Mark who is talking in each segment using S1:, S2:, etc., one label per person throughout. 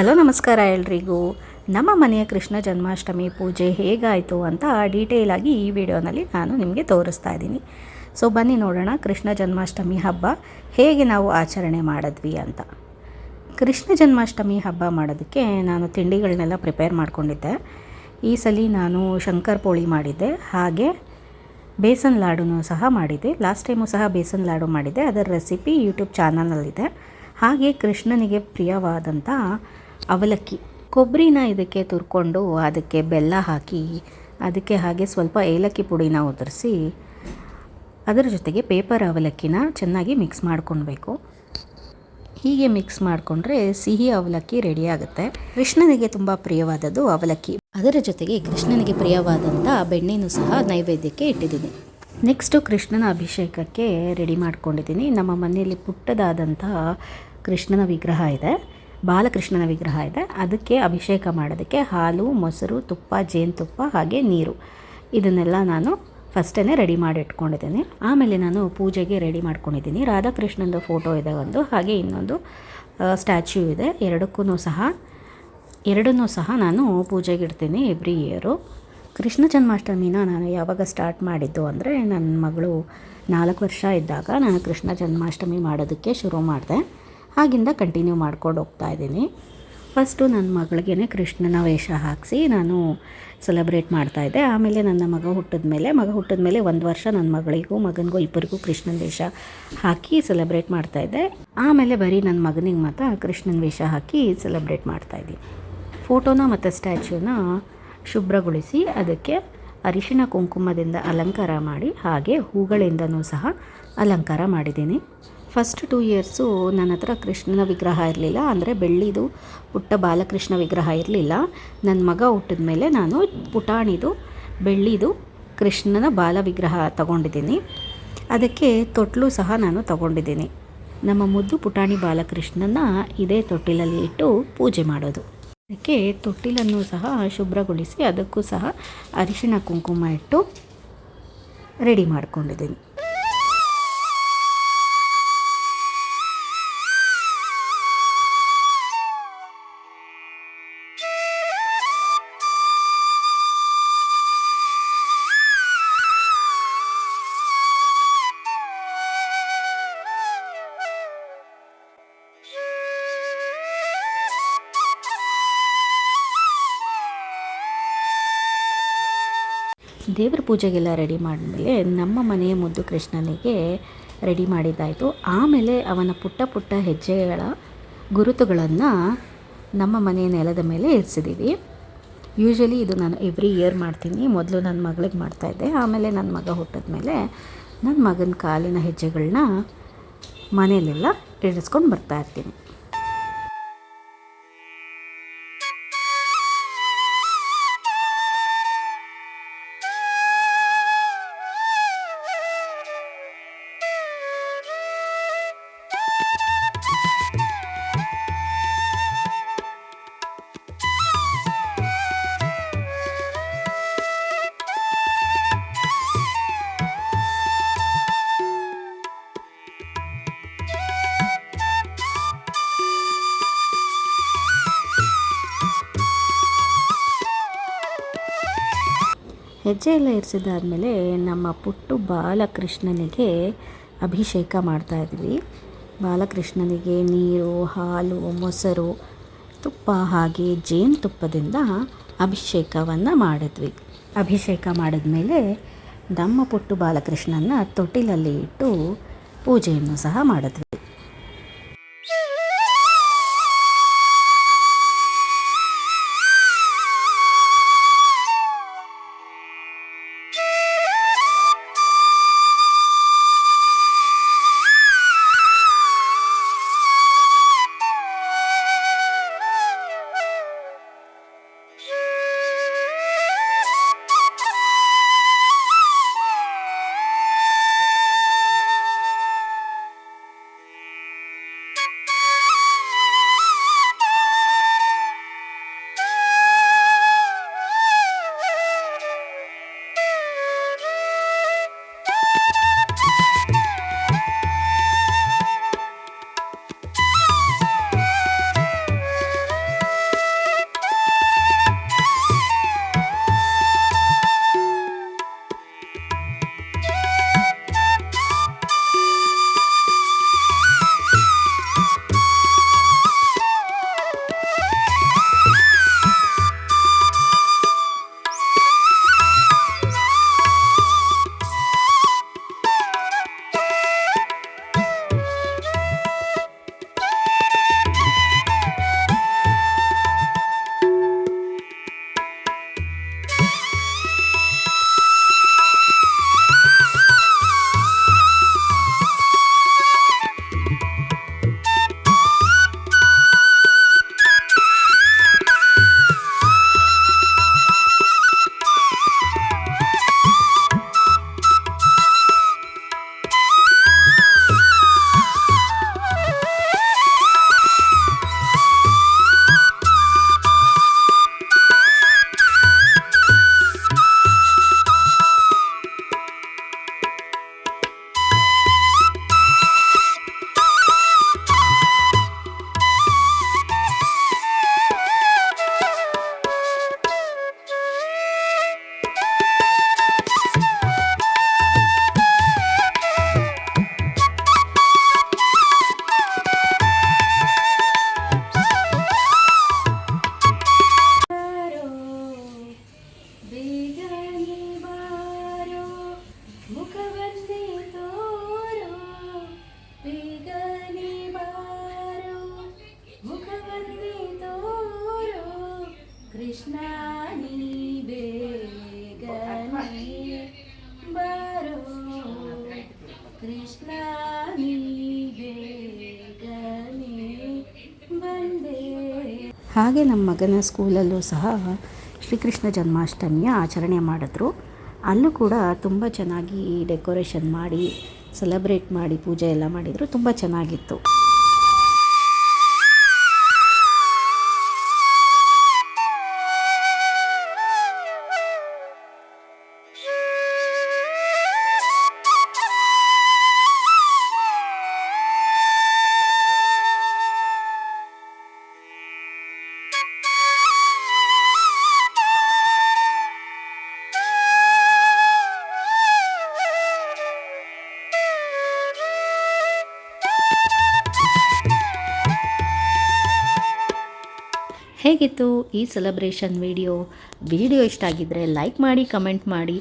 S1: Hello, ನಮಸ್ಕಾರ ಎಲ್ರಿಗೂ. ನಮ್ಮ ಮನೆಯ ಕೃಷ್ಣ ಜನ್ಮಾಷ್ಟಮಿ ಪೂಜೆ ಹೇಗಾಯಿತು ಅಂತ ಡೀಟೇಲ್ ಆಗಿ ಈ ವಿಡಿಯೋನಲ್ಲಿ ನಾನು ನಿಮಗೆ ತೋರಿಸ್ತಾ ಇದ್ದೀನಿ. ಸೊ ಬನ್ನಿ ನೋಡೋಣ ಕೃಷ್ಣ ಜನ್ಮಾಷ್ಟಮಿ ಹಬ್ಬ ಹೇಗೆ ನಾವು ಆಚರಣೆ ಮಾಡಿದ್ವಿ ಅಂತ. ಕೃಷ್ಣ ಜನ್ಮಾಷ್ಟಮಿ ಹಬ್ಬ ಮಾಡೋದಕ್ಕೆ ನಾನು ತಿಂಡಿಗಳನ್ನೆಲ್ಲ ಪ್ರಿಪೇರ್ ಮಾಡ್ಕೊಂಡಿದ್ದೆ. ಈ ಸಲ ನಾನು ಶಂಕರ್ ಪೋಳಿ ಮಾಡಿದ್ದೆ. ಹಾಗೆ ಬೇಸನ್ ಲಾಡುನೂ ಸಹ ಮಾಡಿದ್ದೆ. ಲಾಸ್ಟ್ ಟೈಮು ಸಹ ಬೇಸನ್ ಲಾಡು ಮಾಡಿದ್ದೆ. ಅದರ ರೆಸಿಪಿ ಯೂಟ್ಯೂಬ್ ಚಾನಲಲ್ಲಿದೆ ಹಾಗೆ ಕೃಷ್ಣನಿಗೆ ಪ್ರಿಯವಾದಂಥ ಅವಲಕ್ಕಿ. ಕೊಬ್ಬರಿನ ಇದಕ್ಕೆ ತುರ್ಕೊಂಡು ಅದಕ್ಕೆ ಬೆಲ್ಲ ಹಾಕಿ, ಅದಕ್ಕೆ ಹಾಗೆ ಸ್ವಲ್ಪ ಏಲಕ್ಕಿ ಪುಡಿನ ಉದುರಿಸಿ, ಅದರ ಜೊತೆಗೆ ಪೇಪರ್ ಅವಲಕ್ಕಿನ ಚೆನ್ನಾಗಿ ಮಿಕ್ಸ್ ಮಾಡ್ಕೊಳ್ಬೇಕು ಹೀಗೆ ಮಿಕ್ಸ್ ಮಾಡಿಕೊಂಡ್ರೆ ಸಿಹಿ ಅವಲಕ್ಕಿ ರೆಡಿಯಾಗುತ್ತೆ ಕೃಷ್ಣನಿಗೆ ತುಂಬ ಪ್ರಿಯವಾದದ್ದು ಅವಲಕ್ಕಿ. ಅದರ ಜೊತೆಗೆ ಕೃಷ್ಣನಿಗೆ ಪ್ರಿಯವಾದಂಥ ಬೆಣ್ಣೆನೂ ಸಹ ನೈವೇದ್ಯಕ್ಕೆ ಇಟ್ಟಿದ್ದೀನಿ. ನೆಕ್ಸ್ಟು ಕೃಷ್ಣನ ಅಭಿಷೇಕಕ್ಕೆ ರೆಡಿ ಮಾಡ್ಕೊಂಡಿದ್ದೀನಿ. ನಮ್ಮ ಮನೆಯಲ್ಲಿ ಪುಟ್ಟದಾದಂತಹ ಕೃಷ್ಣನ ವಿಗ್ರಹ ಇದೆ. ಬಾಲಕೃಷ್ಣನ ವಿಗ್ರಹ ಇದೆ. ಅದಕ್ಕೆ ಅಭಿಷೇಕ ಮಾಡೋದಕ್ಕೆ ಹಾಲು, ಮೊಸರು, ತುಪ್ಪ, ಜೇನುತುಪ್ಪ ಹಾಗೆ ನೀರು. ಇದನ್ನೆಲ್ಲ ನಾನು ಫಸ್ಟೇ ರೆಡಿ ಮಾಡಿ ಇಟ್ಕೊಂಡಿದ್ದೀನಿ. ಆಮೇಲೆ ನಾನು ಪೂಜೆಗೆ ರೆಡಿ ಮಾಡ್ಕೊಂಡಿದ್ದೀನಿ. ರಾಧಾಕೃಷ್ಣಂದು ಫೋಟೋ ಇದೆ ಒಂದು, ಹಾಗೆ ಇನ್ನೊಂದು ಸ್ಟ್ಯಾಚ್ಯೂ ಇದೆ. ಎರಡಕ್ಕೂ ಸಹ, ಎರಡನ್ನೂ ಸಹ ನಾನು ಪೂಜೆಗೆ ಇಡ್ತೀನಿ ಎವ್ರಿ ಇಯರು ಕೃಷ್ಣ ಜನ್ಮಾಷ್ಟಮಿನ ನಾನು ಯಾವಾಗ ಸ್ಟಾರ್ಟ್ ಮಾಡಿದ್ದು ಅಂದರೆ ನನ್ನ ಮಗಳು ನಾಲ್ಕು ವರ್ಷ ಇದ್ದಾಗ ನಾನು ಕೃಷ್ಣ ಜನ್ಮಾಷ್ಟಮಿ ಮಾಡೋದಕ್ಕೆ ಶುರು ಮಾಡಿದೆ. ಆಗಿಂದ ಕಂಟಿನ್ಯೂ ಮಾಡ್ಕೊಂಡು ಹೋಗ್ತಾ ಇದ್ದೀನಿ. ಫಸ್ಟು ನನ್ನ ಮಗಳಿಗೇನೆ ಕೃಷ್ಣನ ವೇಷ ಹಾಕಿಸಿ ನಾನು ಸೆಲೆಬ್ರೇಟ್ ಮಾಡ್ತಾ ಇದ್ದೆ. ಆಮೇಲೆ ನನ್ನ ಮಗ ಹುಟ್ಟಿದ ಮೇಲೆ, ಮಗ ಹುಟ್ಟಿದ ಮೇಲೆ ಒಂದು ವರ್ಷ ನನ್ನ ಮಗಳಿಗೂ, ಮಗನಿಗೂ, ಇಬ್ಬರಿಗೂ ಕೃಷ್ಣನ ವೇಷ ಹಾಕಿ ಸೆಲೆಬ್ರೇಟ್ ಮಾಡ್ತಾಯಿದ್ದೆ ಆಮೇಲೆ ಬರೀ ನನ್ನ ಮಗನಿಗೆ ಮಾತ್ರ ಕೃಷ್ಣನ ವೇಷ ಹಾಕಿ ಸೆಲೆಬ್ರೇಟ್ ಮಾಡ್ತಾಯಿದ್ದೀನಿ ಫೋಟೋನ ಮತ್ತು ಸ್ಟ್ಯಾಚ್ಯೂನ ಶುಭ್ರಗೊಳಿಸಿ ಅದಕ್ಕೆ ಅರಿಶಿಣ ಕುಂಕುಮದಿಂದ ಅಲಂಕಾರ ಮಾಡಿ, ಹಾಗೆ ಹೂಗಳಿಂದನೂ ಸಹ ಅಲಂಕಾರ ಮಾಡಿದ್ದೀನಿ. ಫಸ್ಟ್ ಟೂ ಇಯರ್ಸು ನನ್ನ ಹತ್ರ ಕೃಷ್ಣನ ವಿಗ್ರಹ ಇರಲಿಲ್ಲ, ಅಂದರೆ ಬೆಳ್ಳಿದು ಪುಟ್ಟ ಬಾಲಕೃಷ್ಣ ವಿಗ್ರಹ ಇರಲಿಲ್ಲ. ನನ್ನ ಮಗ ಹುಟ್ಟಿದ ಮೇಲೆ ನಾನು ಪುಟಾಣಿದು, ಬೆಳ್ಳಿದು ಕೃಷ್ಣನ ಬಾಲ ವಿಗ್ರಹ ತಗೊಂಡಿದ್ದೀನಿ. ಅದಕ್ಕೆ ತೊಟ್ಲು ಸಹ ನಾನು ತಗೊಂಡಿದ್ದೀನಿ. ನಮ್ಮ ಮುದ್ದು ಪುಟಾಣಿ ಬಾಲಕೃಷ್ಣನ ಇದೇ ತೊಟ್ಟಿಲಲ್ಲಿ ಇಟ್ಟು ಪೂಜೆ ಮಾಡೋದು. ಅದಕ್ಕೆ ತೊಟ್ಟಿಲನ್ನು ಸಹ ಶುಭ್ರಗೊಳಿಸಿ ಅದಕ್ಕೂ ಸಹ ಅರಿಶಿಣ ಕುಂಕುಮ ಇಟ್ಟು ರೆಡಿ ಮಾಡ್ಕೊಂಡಿದ್ದೀನಿ. ದೇವರ ಪೂಜೆಗೆಲ್ಲ ರೆಡಿ ಮಾಡಿದ್ಮೇಲೆ ನಮ್ಮ ಮನೆಯ ಮುದ್ದು ಕೃಷ್ಣನಿಗೆ ರೆಡಿ ಮಾಡಿದ್ದಾಯಿತು. ಆಮೇಲೆ ಅವನ ಪುಟ್ಟ ಪುಟ್ಟ ಹೆಜ್ಜೆಗಳ ಗುರುತುಗಳನ್ನು ನಮ್ಮ ಮನೆಯ ನೆಲದ ಮೇಲೆ ಇರಿಸಿದ್ದೀವಿ ಯೂಶ್ವಲಿ ಇದು ನಾನು ಎವ್ರಿ ಇಯರ್ ಮಾಡ್ತೀನಿ. ಮೊದಲು ನನ್ನ ಮಗಳಿಗೆ ಮಾಡ್ತಾಯಿದ್ದೆ ಆಮೇಲೆ ನನ್ನ ಮಗ ಹುಟ್ಟಿದ ಮೇಲೆ ನನ್ನ ಮಗನ ಕಾಲಿನ ಹೆಜ್ಜೆಗಳನ್ನ ಮನೆಯಲ್ಲೆಲ್ಲ ಇಳಿಸ್ಕೊಂಡು ಬರ್ತಾ ಹೆಜ್ಜೆ ಎಲ್ಲ ಇರಿಸಿದಾದ್ಮೇಲೆ ನಮ್ಮ ಪುಟ್ಟು ಬಾಲಕೃಷ್ಣನಿಗೆ ಅಭಿಷೇಕ ಮಾಡ್ತಾಯಿದ್ವಿ ಬಾಲಕೃಷ್ಣನಿಗೆ ನೀರು, ಹಾಲು, ಮೊಸರು, ತುಪ್ಪ ಹಾಗೆ ಜೇನುತುಪ್ಪದಿಂದ ಅಭಿಷೇಕವನ್ನು ಮಾಡಿದ್ವಿ. ಅಭಿಷೇಕ ಮಾಡಿದ್ಮೇಲೆ ನಮ್ಮ ಪುಟ್ಟು ಬಾಲಕೃಷ್ಣನ ತೊಟ್ಟಿಲಲ್ಲಿ ಇಟ್ಟು ಪೂಜೆಯನ್ನು ಸಹ ಮಾಡಿದ್ವಿ. ಗಾಳಿ ಬಾರೋ ಮುಖವನ್ನೇ ತೋರೋ. ಬೇಗನೆ ಬಾರೋ ಮುಖವನ್ನೇ ತೋರೋ. ಕೃಷ್ಣ ನೀ ಬೇಗನೆ ಬಾರೋ. ಕೃಷ್ಣ ಬಂದೆ. ಹಾಗೆ ನಮ್ಮ ಮಗನ ಸ್ಕೂಲಲ್ಲೂ ಸಹ ಶ್ರೀಕೃಷ್ಣ ಜನ್ಮಾಷ್ಟಮಿಯ ಆಚರಣೆ ಮಾಡಿದ್ರು. ಅಲ್ಲೂ ಕೂಡ ತುಂಬ ಚೆನ್ನಾಗಿ ಡೆಕೋರೇಷನ್ ಮಾಡಿ ಸೆಲೆಬ್ರೇಟ್ ಮಾಡಿ, ಪೂಜೆ ಎಲ್ಲ ಮಾಡಿದರು. ತುಂಬ ಚೆನ್ನಾಗಿತ್ತು. ಹೇಗಿತ್ತು ಈ ಸೆಲೆಬ್ರೇಷನ್ ವಿಡಿಯೋ ವಿಡಿಯೋ ಇಷ್ಟ ಆಗಿದ್ದರೆ ಲೈಕ್ ಮಾಡಿ ಕಮೆಂಟ್ ಮಾಡಿ.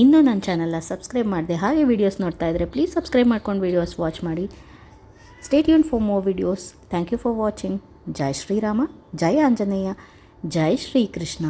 S1: ಇನ್ನೂ ನನ್ನ ಚಾನಲ್ನ ಸಬ್ಸ್ಕ್ರೈಬ್ ಮಾಡಿದೆ ಹಾಗೆ ವಿಡಿಯೋಸ್ ನೋಡ್ತಾ ಇದ್ದರೆ ಪ್ಲೀಸ್ ಸಬ್ಸ್ಕ್ರೈಬ್ ಮಾಡ್ಕೊಂಡು ವೀಡಿಯೋಸ್ ವಾಚ್ ಮಾಡಿ. Stay ಯೂನ್ for more videos thank you for watching ಜೈ ಶ್ರೀರಾಮ, ಜೈ ಆಂಜನೇಯ, ಜೈ ಶ್ರೀಕೃಷ್ಣ.